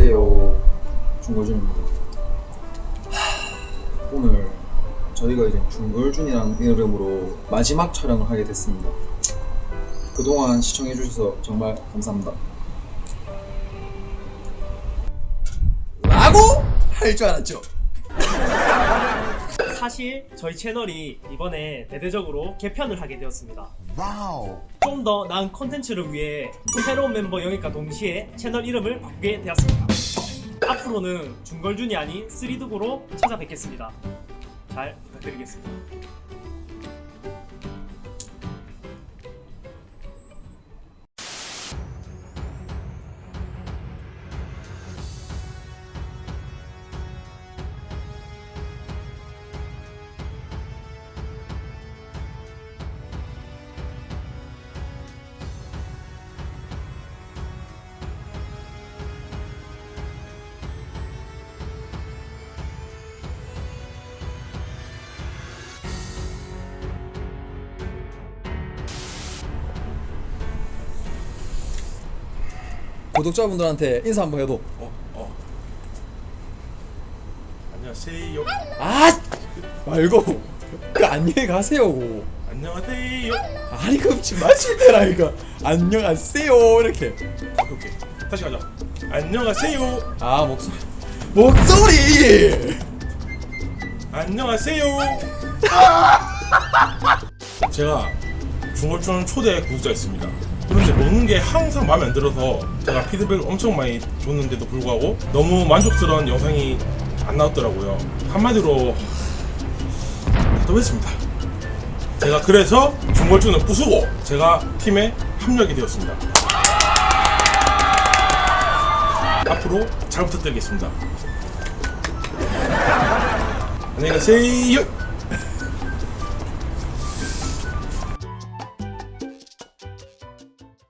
안녕하세요. 중거준입니다. 하, 오늘 저희가 이제 중걸준이라는 이름으로 마지막 촬영을 하게 됐습니다. 그동안 시청해주셔서 정말 감사합니다. 라고 할 줄 알았죠. 사실 저희 채널이 이번에 대대적으로 개편을 하게 되었습니다. 와우. 좀 더 나은 콘텐츠를 위해 새로운 멤버 영입과 동시에 채널 이름을 바꾸게 되었습니다. 앞으로는 중걸준이 아닌 쓰리두고로 찾아뵙겠습니다. 잘 부탁드리겠습니다. 구독자분들한테 인사 한번 해도. 어, 어. 안녕하세요. 아 말고 그 안녕히 가세요. 안녕하세요. 아니 그럼 지금 마실 때라니까 안녕하세요 이렇게. 오케이, 오케이. 다시 가자. 안녕하세요. 아 목소리 목소리. 안녕하세요. 제가 중골촌 초대 구독자였습니다. 그런데 먹는 게 항상 마음에 안 들어서 제가 피드백을 엄청 많이 줬는데도 불구하고 너무 만족스러운 영상이 안 나왔더라고요. 한마디로 답답했습니다. 제가 그래서 중골촌을 부수고 제가 팀에 합류하게 되었습니다. 앞으로 잘 부탁드리겠습니다. 안녕히 가세요.